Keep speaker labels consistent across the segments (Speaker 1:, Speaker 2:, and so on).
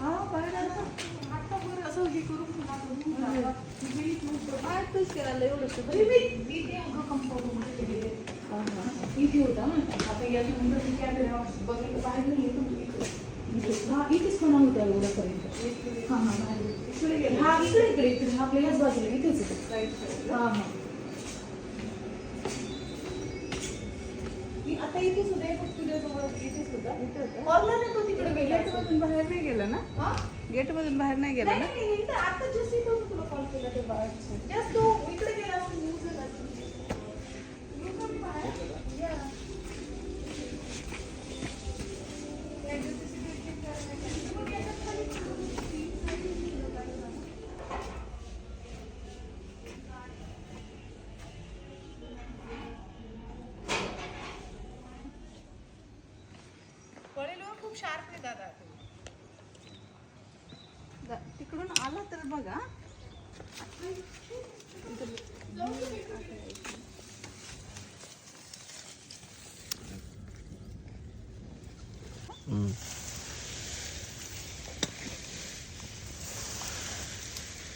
Speaker 1: हा बाहेर असं हे करून इथे होता आता याच्यानंतर बघितलं बाहेर येत इथेच पण होता एवढ्यापर्यंत हा हा इकडे हा इकडे इकडे इकडे आपल्या याच बाजूला इथेच हां हां. आता इथेच होते फक्त तुझ्याजवळ इथेच होता? हॉलला नाही तो तिकडे गेला?
Speaker 2: गेट मधून बाहेर नाही गेलं ना?
Speaker 1: हा?
Speaker 2: गेट मधून बाहेर नाही गेलं ना?
Speaker 1: इथं आता
Speaker 2: खूप शार्प आहे दादा दा- तिकडून आला तर बघा.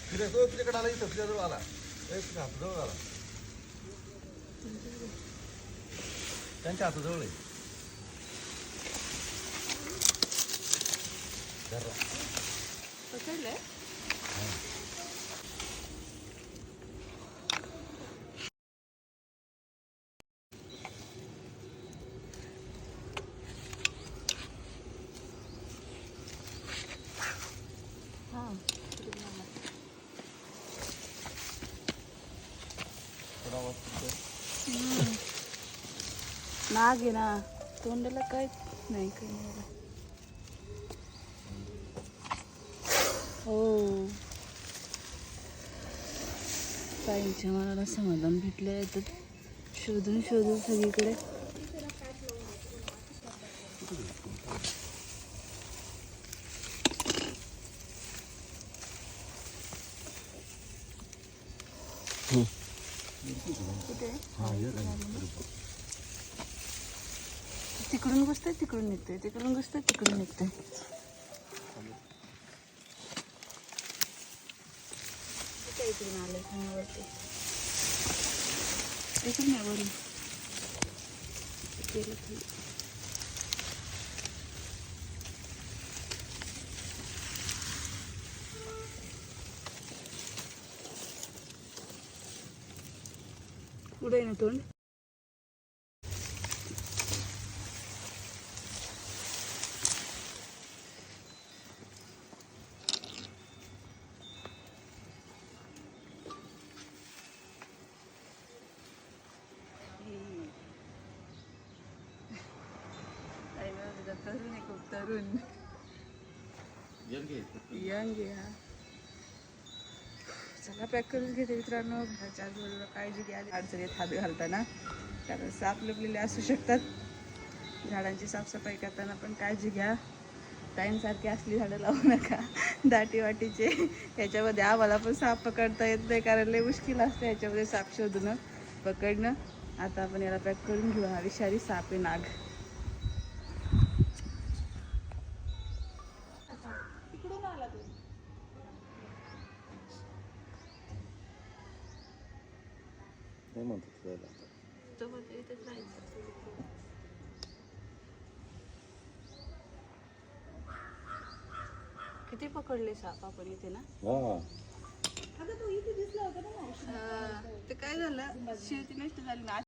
Speaker 3: तिकडे तो तिकडे आला इथं तुझ्याजवळ आला. एक हाताजवळ आला. त्यांच्या हाताजवळ आहे. जरा.
Speaker 2: पकडलंय हा
Speaker 3: थोडा आवाज तिथे.
Speaker 2: नाग आहे ना तोंडाला काय नाही काही नाही हो. ताईंच्या मनाला समाधान भेटले तर शोधून शोधून सगळीकडे. तिकडून घुसतंय तिकडून निघतंय. तिकडून घुसतंय तिकडून निघतंय. తినాలి కాబట్టి అయితే ఎవరు ఉడైనతోండి तरुण आहे खूप तरुण. यंग आहे हा. चला पॅक करून घेते मित्रांनो. घराच्या आजूबाजूला काळजी घ्या. अडचणीत हात घालताना. कारण साप लपलेले असू शकतात. झाडांची साफसफाई करताना पण काळजी घ्या. टाईमसारखी असली झाडं लावू नका. दाटी वाटीचे. याच्यामध्ये आम्हाला पण साप पकडता येत नाही कारण लय मुश्किल असतं याच्यामध्ये साप शोधणं पकडणं. आता आपण याला पॅक करून घेऊ. हा विषारी साप आहे नाग.
Speaker 3: नाही म्हणतो तुझ्याला.
Speaker 2: तो राहायचं. किती पकडले साप आपण इथे ना?
Speaker 3: हा.
Speaker 1: अगं तो इथे दिसला होता ना मावशी
Speaker 2: अं, ते काय झालं? शेती नष्ट झाली ना.